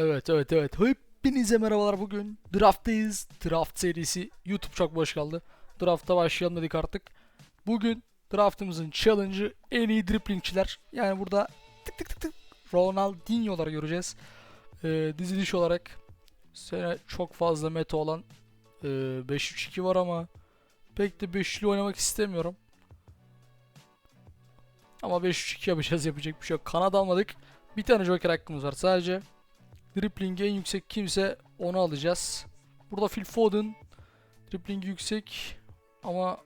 Evet evet evet. Hepinize merhabalar bugün. Draft'tayız. Draft serisi YouTube çok boş kaldı. Draft'a başlayalım dedik artık. Bugün draftımızın challenge'ı en iyi driplingçiler. Yani burada tık tık tık tık Ronaldinho'ları göreceğiz. Ee, diziliş olarak sene çok fazla meta olan e, 5-3-2 var ama pek de 5'li oynamak istemiyorum. Ama 5-3-2 yapacağız yapacak bir şey yok. Kanat almadık. Bir tane joker hakkımız var sadece. Dribbling en yüksek kimse onu alacağız. Burada Phil Foden dribbling yüksek ama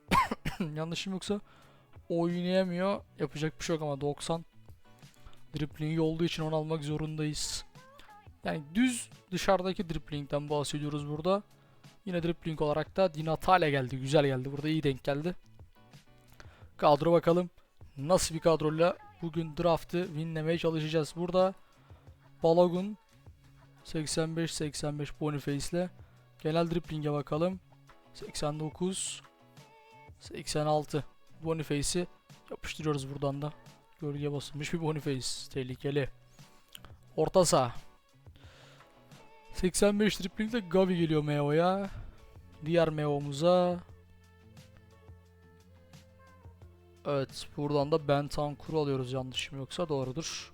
yanlışım yoksa oynayamıyor. Yapacak bir şey yok ama 90 dribbling olduğu için onu almak zorundayız. Yani düz dışarıdaki dribblingden bahsediyoruz burada. Yine dribbling olarak da Di Natale geldi. Güzel geldi. Burada iyi denk geldi. Kadro bakalım. Nasıl bir kadroyla bugün draft'ı winlemeye çalışacağız. Burada Balogun 85-85 Boniface ile genel dribbling'e bakalım. 89 86 Boniface'i yapıştırıyoruz buradan da. Gölge basılmış bir Boniface. Tehlikeli. Orta saha. 85 dribbling'de Gavi geliyor Meo'ya. Diğer Meo'muza Evet buradan da Bentancur'u alıyoruz yanlışım yoksa doğrudur.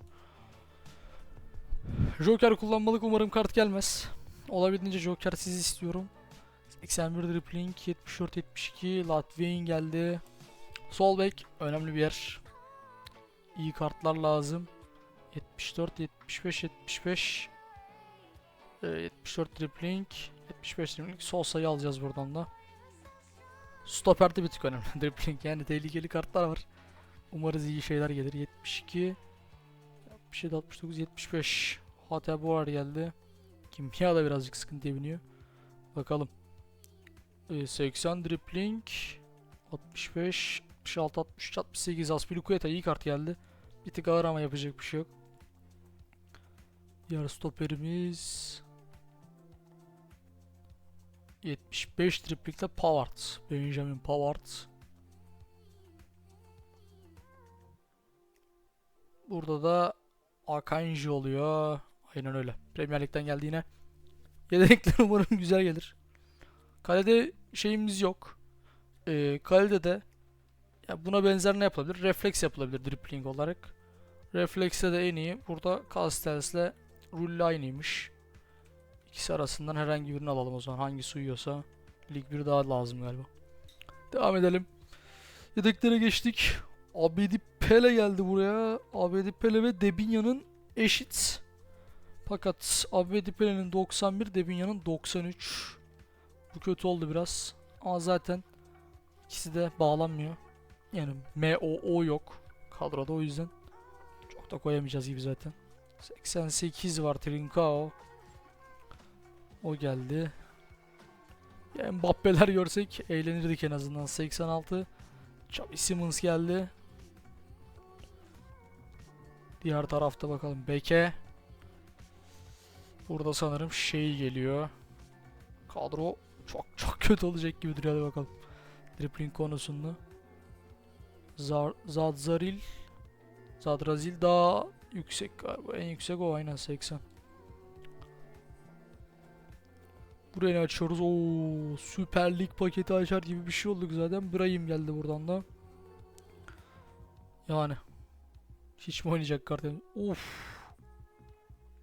Joker kullanmalık umarım kart gelmez. Olabildiğince Joker sizi istiyorum. 81 dribbling, 74 72 Latvian geldi. Sol bek önemli bir yer. İyi kartlar lazım. 74 75 75 ee, 74 dribbling, 75 dribbling. Sol sayı alacağız buradan da. Stoper'de bir tık önemli. dribbling yani tehlikeli kartlar var. Umarız iyi şeyler gelir. 72 77 69 75 Hatta bu geldi. Kimya da birazcık sıkıntıya biniyor. Bakalım. Ee, 80 dribbling 65 66 63 68 Aspilicueta iyi kart geldi. Bir tık ağır ama yapacak bir şey yok. Diğer stoperimiz 75 dribblikte Pavard. Benjamin Pavard. Burada da Akanji oluyor. Aynen öyle. Premier Lig'den geldi yine. Yedekler umarım güzel gelir. Kalede şeyimiz yok. Ee, kalede de ya buna benzer ne yapılabilir? Refleks yapılabilir dribbling olarak. Reflekse de en iyi. Burada Castells'le Rulli aynıymış. İkisi arasından herhangi birini alalım o zaman. Hangisi uyuyorsa. Lig 1 daha lazım galiba. Devam edelim. Yedeklere geçtik. Abedi Pele geldi buraya. Abedi Pele ve Debinya'nın eşit. Fakat Abedi Pele'nin 91, Debinya'nın 93. Bu kötü oldu biraz. Ama zaten ikisi de bağlanmıyor. Yani MOO yok kadroda o yüzden. Çok da koyamayacağız gibi zaten. 88 var Trincao. O geldi. Ya Mbappe'ler görsek eğlenirdik en azından. 86. Xavi Simmons geldi. Diğer tarafta bakalım Beke. Burada sanırım şey geliyor. Kadro çok çok kötü olacak gibi duruyor hadi bakalım. Dribbling konusunda. Zar Zadzaril Zadrazil daha yüksek galiba. En yüksek o aynen 80. Buraya ne açıyoruz? Oo, Süper Lig paketi açar gibi bir şey olduk zaten. Brahim geldi buradan da. Yani hiç mi oynayacak kartım? Of.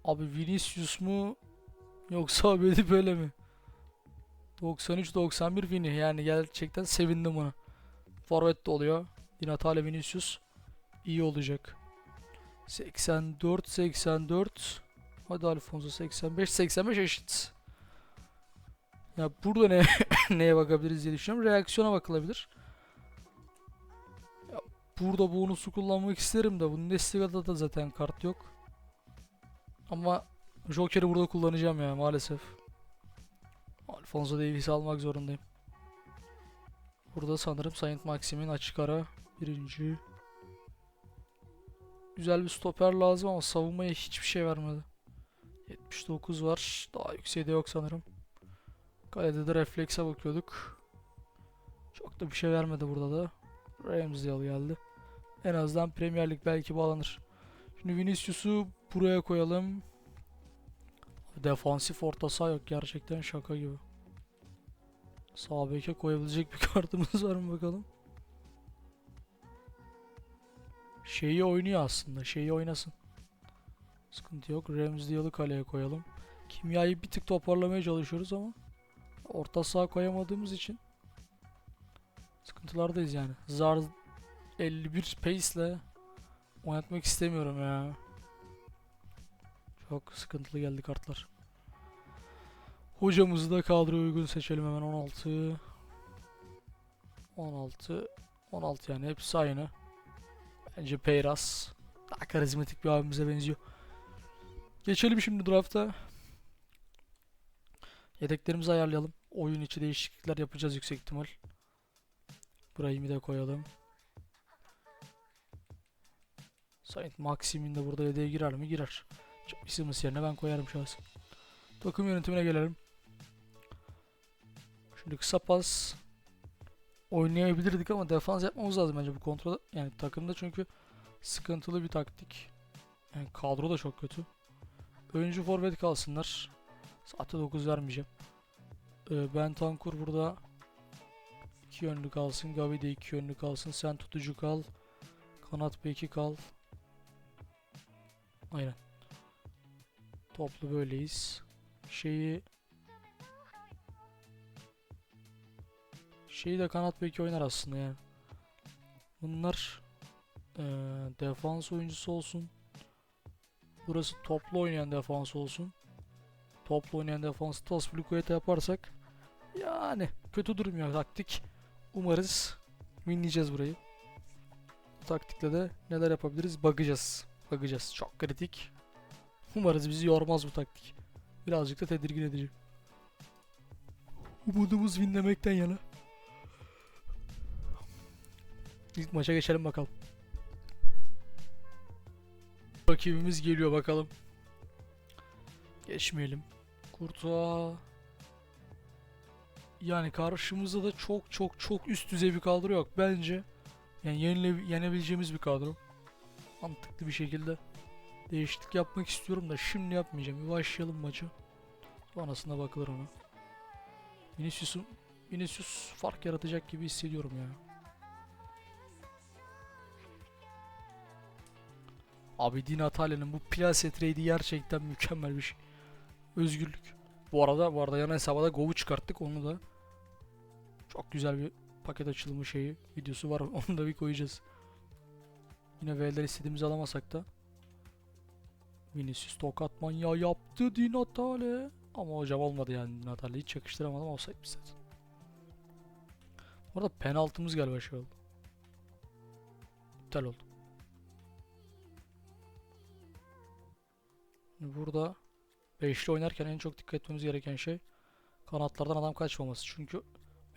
Abi Vinicius mu yoksa Abedi böyle mi? 93-91 Vini yani gerçekten sevindim buna. Forvet de oluyor. Di Natale Vinicius iyi olacak. 84-84 Hadi Alfonso 85 85 eşit. Ya burada ne neye bakabiliriz diye düşünüyorum. Reaksiyona bakılabilir. Burada bonusu kullanmak isterim de Bundesliga'da da zaten kart yok. Ama Joker'i burada kullanacağım ya maalesef. Alfonso Davies'i almak zorundayım. Burada sanırım Saint Maxim'in açık ara birinci. Güzel bir stoper lazım ama savunmaya hiçbir şey vermedi. 79 var. Daha yükseğde yok sanırım. Kalede de reflekse bakıyorduk. Çok da bir şey vermedi burada da. Ramsdale geldi. En azından Premier Lig belki bağlanır. Şimdi Vinicius'u buraya koyalım. Defansif orta saha yok gerçekten şaka gibi. Sağ beke koyabilecek bir kartımız var mı bakalım. Şeyi oynuyor aslında. Şeyi oynasın. Sıkıntı yok. Ramsdale'ı kaleye koyalım. Kimyayı bir tık toparlamaya çalışıyoruz ama orta saha koyamadığımız için sıkıntılardayız yani. Zar 51 pace ile oynatmak istemiyorum ya. Çok sıkıntılı geldi kartlar. Hocamızı da kadroya uygun seçelim hemen 16. 16 16 yani hepsi aynı. Bence Peyras daha karizmatik bir abimize benziyor. Geçelim şimdi drafta. Yedeklerimizi ayarlayalım. Oyun içi değişiklikler yapacağız yüksek ihtimal. Brahim'i de koyalım. Saint Maxim'in de burada yedeğe girer mi? Girer. Simmons yerine ben koyarım şahsen. Takım yönetimine gelelim. Şimdi kısa pas oynayabilirdik ama defans yapmamız lazım bence bu kontrol. Yani takımda çünkü sıkıntılı bir taktik. Yani kadro da çok kötü. Öncü forvet kalsınlar. Saatte 9 vermeyeceğim. Ee, ben Tankur burada iki yönlü kalsın. Gavi de iki yönlü kalsın. Sen tutucu kal. Kanat beki kal. Aynen. Toplu böyleyiz. Şeyi şeyi de kanat beki oynar aslında yani. Bunlar eee, defans oyuncusu olsun. Burası toplu oynayan defans olsun. Toplu oynayan defans Tasfilikueta yaparsak yani kötü durmuyor taktik. Umarız winleyeceğiz burayı. Bu taktikle de neler yapabiliriz bakacağız. Bakacağız. Çok kritik. Umarız bizi yormaz bu taktik. Birazcık da tedirgin edici. Umudumuz winlemekten yana. İlk maça geçelim bakalım. Rakibimiz geliyor bakalım. Geçmeyelim. Kurtuğa yani karşımızda da çok çok çok üst düzey bir kadro yok bence. Yani yenile, yenebileceğimiz bir kadro. Mantıklı bir şekilde değişiklik yapmak istiyorum da şimdi yapmayacağım. Bir başlayalım maça. Sonrasında bakılır ona. Vinicius'un Vinicius fark yaratacak gibi hissediyorum ya. Abi Di Natale'nin bu plase trade'i gerçekten mükemmel bir şey. Özgürlük. Bu arada bu arada yan hesaba da Gov'u çıkarttık onu da. Çok güzel bir paket açılımı şeyi videosu var onu da bir koyacağız. Yine V'ler istediğimizi alamasak da. Vinicius tokat manyağı yaptı Di Natale. Ama hocam olmadı yani Di Natale hiç yakıştıramadım olsaydı zaten. Bu arada penaltımız galiba şey oldu. İptal oldu. Burada beşli oynarken en çok dikkat etmemiz gereken şey kanatlardan adam kaçmaması. Çünkü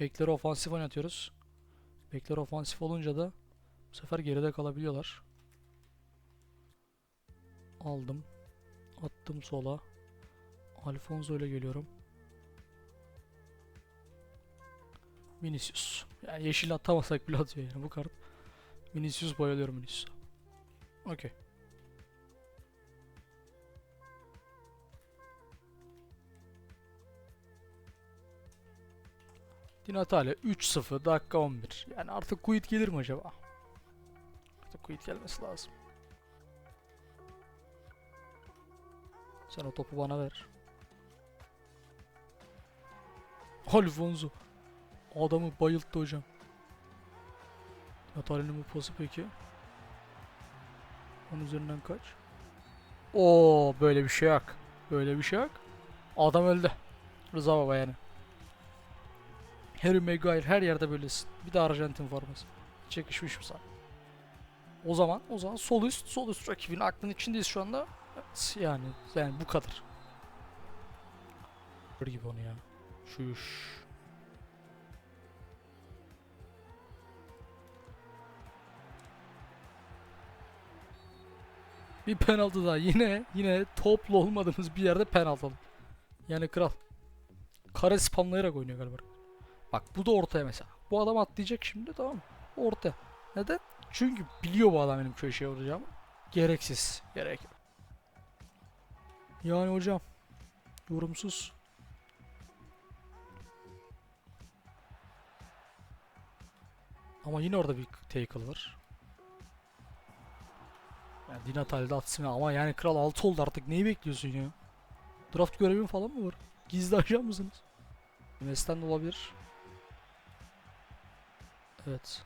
bekleri ofansif oynatıyoruz. Bekler ofansif olunca da bu sefer geride kalabiliyorlar. Aldım. Attım sola. Alfonso ile geliyorum. Vinicius. Yani yeşil atamasak bile atıyor yani bu kart. Vinicius bayılıyorum Vinicius'a. Okey. Di Natale 3-0 dakika 11. Yani artık quit gelir mi acaba? Quit gelmesi lazım. Sen o topu bana ver. Alfonso. Adamı bayılttı hocam. Natale'nin bu pası peki. Onun üzerinden kaç? Oo böyle bir şey yok. Böyle bir şey yok. Adam öldü. Rıza baba yani. Harry Maguire her yerde böylesin. Bir de Arjantin forması. Çekişmiş mi sana? O zaman, o zaman sol üst, sol üst rakibin aklının içindeyiz şu anda. Yani, yani bu kadar. Gör gibi onu ya. Şuş. Bir penaltı daha. Yine yine toplu olmadığımız bir yerde penaltı. Yani kral. Kare spamlayarak oynuyor galiba. Bak bu da ortaya mesela. Bu adam atlayacak şimdi tamam mı? Orta. Neden? Çünkü biliyor bu adam benim köşeye vuracağımı. Gereksiz. Gerek. Yani hocam. Yorumsuz. Ama yine orada bir tackle var. Yani Di Natale de atsın ama yani kral 6 oldu artık neyi bekliyorsun ya? Draft görevin falan mı var? Gizli ajan mısınız? Mesleğen de olabilir. Evet.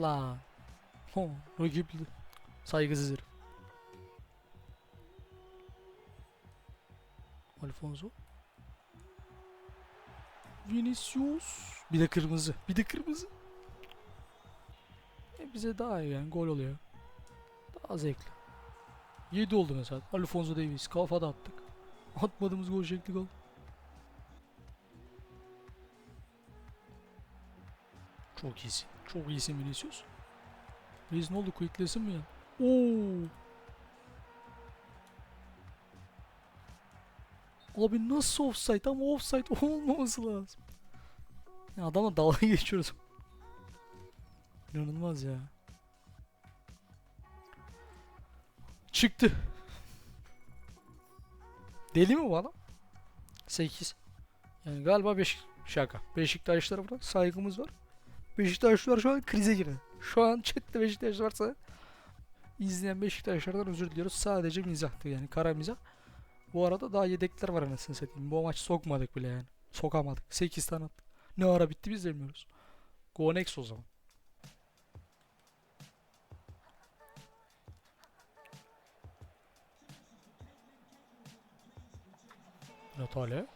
La. Ho, rakipli. Saygısız. Alfonso. Vinicius. Bir de kırmızı. Bir de kırmızı. E bize daha iyi yani gol oluyor. Daha zevkli. 7 oldu mesela. Alfonso Davies kafada attık. Atmadığımız gol şekli gol. Çok iyisin. Çok iyisin Vinicius. Reis ne oldu? Quicklesin mi ya? Oo. Abi nasıl offside ama offside olmaması lazım. Ya adamla dalga geçiyoruz. İnanılmaz ya. Çıktı. Deli mi bu adam? 8. Yani galiba 5 şaka. Beşiktaşlara burada saygımız var. Beşiktaşlılar şu an krize girdi. Şu an chatte Beşiktaş varsa izleyen Beşiktaşlardan özür diliyoruz. Sadece mizahtı yani kara mizah. Bu arada daha yedekler var anasını satayım. Bu maç sokmadık bile yani. Sokamadık. 8 tane attık. Ne ara bitti biz de bilmiyoruz. Go next o zaman. Natale.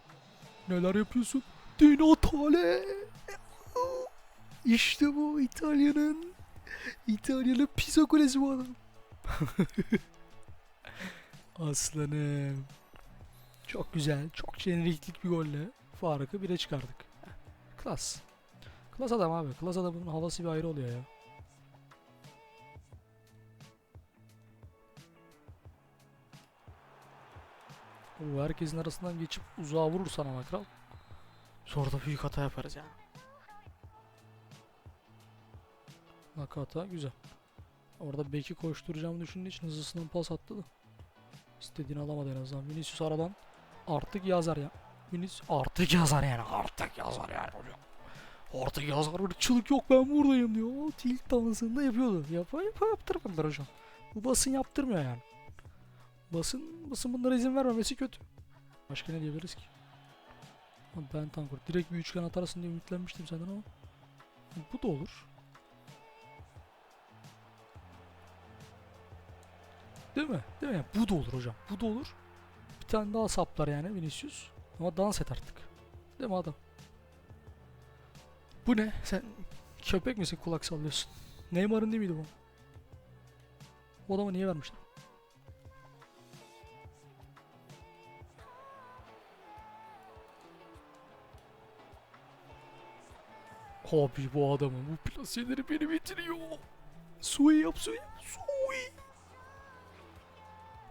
Neler yapıyorsun? Di Natale. İşte bu İtalya'nın İtalya'nın pizza kulesi bu adam. Aslanım. Çok güzel, çok jeneriklik bir golle farkı bire çıkardık. Klas. Klas adam abi. Klas adamın havası bir ayrı oluyor ya. Oo, herkesin arasından geçip uzağa vurursan ama kral. Sonra da büyük hata yaparız yani. Nakata güzel. Orada beki koşturacağımı düşündüğü için hızlısından pas attı da. İstediğini alamadı en azından. Vinicius aradan artık yazar ya. Vinicius artık yazar yani. Artık yazar yani hocam. Artık yazar ırkçılık yok ben buradayım diyor. O tilt dansında yapıyordu. Yapa yapa yaptırmadılar hocam. Bu basın yaptırmıyor yani. Basın, basın bunlara izin vermemesi kötü. Başka ne diyebiliriz ki? Ben Tankor direkt bir üçgen atarsın diye ümitlenmiştim senden ama. Bu da olur. Değil mi? Değil mi? Bu da olur hocam. Bu da olur. Bir tane daha saplar yani Vinicius. Ama dans et artık. Değil mi adam? Bu ne? Sen köpek misin kulak sallıyorsun? Neymar'ın değil miydi bu? O adamı niye vermişler? Abi bu adamın bu plaseleri beni bitiriyor. Sui yap Sui. Sui.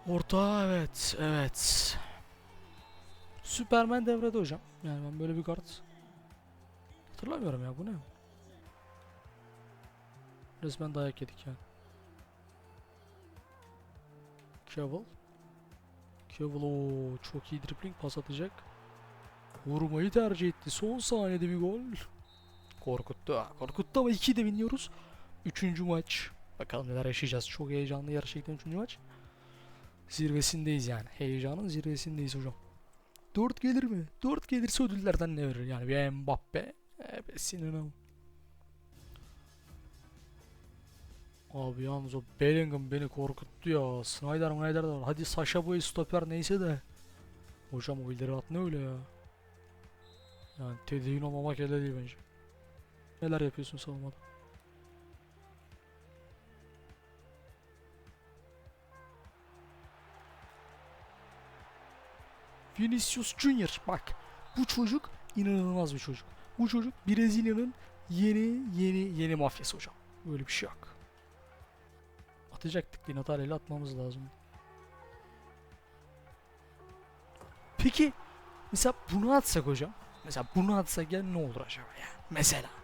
Orta evet evet. Superman devrede hocam. Yani ben böyle bir kart hatırlamıyorum ya bu ne? Resmen dayak yedik yani. Cavill. Cavill o çok iyi dribbling pas atacak. Vurmayı tercih etti. Son saniyede bir gol. Korkuttu. Korkuttu ama 2 de biniyoruz. Üçüncü maç. Bakalım neler yaşayacağız. Çok heyecanlı gerçekten üçüncü maç. Zirvesindeyiz yani. Heyecanın zirvesindeyiz hocam. 4 gelir mi? 4 gelirse ödüllerden ne verir? Yani bir Mbappe. Ebesinin ama. Abi yalnız o Bellingham beni korkuttu ya. Snyder Snyder de var. Hadi Sasha Boy stoper neyse de. Hocam o ileri at ne öyle ya. Yani tedirgin olmamak elde değil bence. Neler yapıyorsun savunmada? Vinicius Junior bak bu çocuk inanılmaz bir çocuk. Bu çocuk Brezilya'nın yeni yeni yeni mafyası hocam. Böyle bir şey yok. Atacaktık Di Natale'yle atmamız lazım. Peki mesela bunu atsak hocam. Mesela bunu atsak ya ne olur acaba ya? Mesela.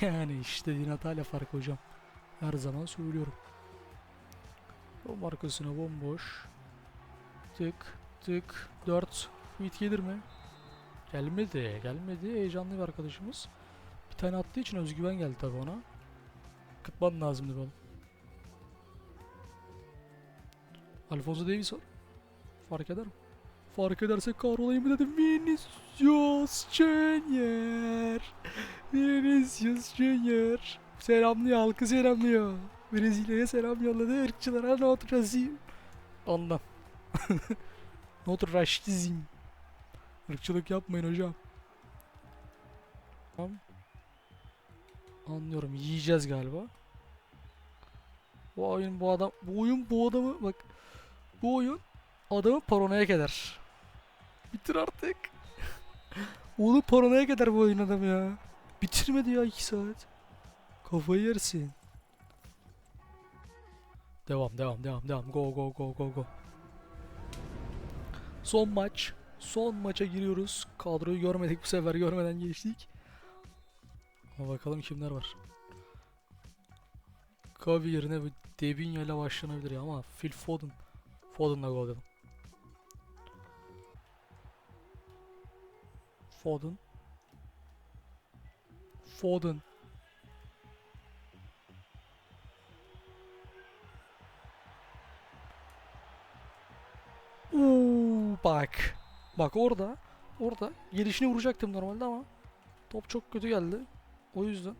Yani işte Di Natale farkı hocam. Her zaman söylüyorum. O markasına bomboş. Tık. Tık 4 Quit gelir mi? Gelmedi. Gelmedi. Heyecanlı bir arkadaşımız. Bir tane attığı için özgüven geldi tabi ona. Kıtman lazımdı oğlum. Alfonso Davies var. Fark eder mi? Fark ederse kahrolayım mı dedim. Vinicius Junior. Vinicius Junior. Selamlıyor halkı selamlıyor. Brezilya'ya selam yolladı. Irkçılara not razim. Ondan. not raştizm. Irkçılık yapmayın hocam. Tamam. Anlıyorum. Yiyeceğiz galiba. Bu oyun bu adam bu oyun bu adamı bak bu oyun adamı paranoyak eder. Bitir artık. Oğlum paranoyak eder bu oyun adam ya. Bitirmedi ya 2 saat. Kafayı yersin. Devam devam devam devam. Go go go go go. Son maç. Son maça giriyoruz. Kadroyu görmedik bu sefer görmeden geçtik. Ama bakalım kimler var. Kavi yerine bu Debinho ile başlanabilir ya ama Phil Foden. Foden'la gol dedim. Foden. Foden. Bak. Orada. Orada. Gelişine vuracaktım normalde ama top çok kötü geldi. O yüzden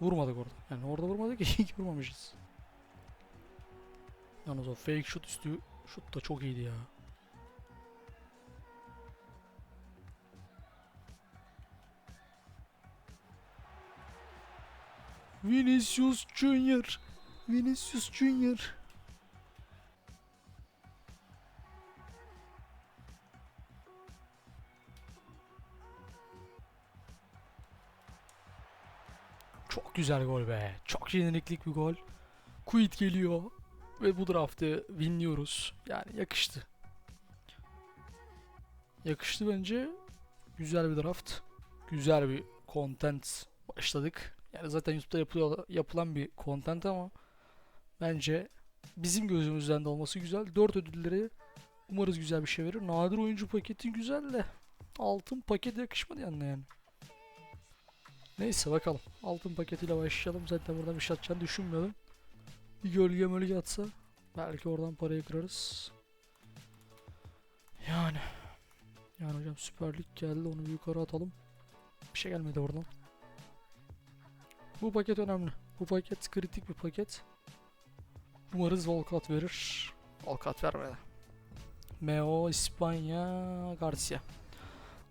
vurmadık orada. Yani orada vurmadık iyi ki vurmamışız. Yalnız o fake şut üstü şut da çok iyiydi ya. Vinicius Junior. Vinicius Junior. Güzel gol be. Çok yeniliklik bir gol. Quit geliyor. Ve bu draftı winliyoruz. Yani yakıştı. Yakıştı bence. Güzel bir draft. Güzel bir content başladık. Yani zaten YouTube'da yapılıyor, yapılan bir content ama bence bizim gözümüzden de olması güzel. 4 ödülleri umarız güzel bir şey verir. Nadir oyuncu paketi güzel de altın paket yakışmadı yanına yani. Neyse bakalım. Altın paketiyle başlayalım. Zaten buradan bir şey atacağını düşünmüyordum. Bir gölge mölge atsa belki oradan parayı kırarız. Yani. Yani hocam Süper Lig geldi onu bir yukarı atalım. Bir şey gelmedi oradan. Bu paket önemli. Bu paket kritik bir paket. Umarız Volkat verir. Volkat vermedi. Meo İspanya Garcia.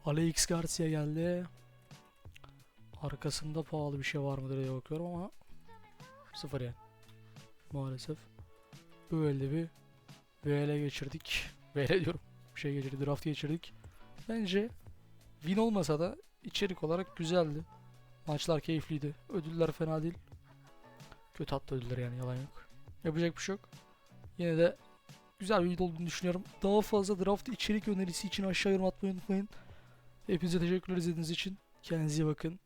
Alex Garcia geldi. Arkasında pahalı bir şey var mıdır diye bakıyorum ama sıfır yani. Maalesef. Böyle bir VL geçirdik. VL diyorum. Bir şey geçirdik. Draft geçirdik. Bence win olmasa da içerik olarak güzeldi. Maçlar keyifliydi. Ödüller fena değil. Kötü attı ödüller yani yalan yok. Yapacak bir şey yok. Yine de güzel bir video olduğunu düşünüyorum. Daha fazla draft içerik önerisi için aşağı yorum atmayı unutmayın. Hepinize teşekkürler izlediğiniz için. Kendinize iyi bakın.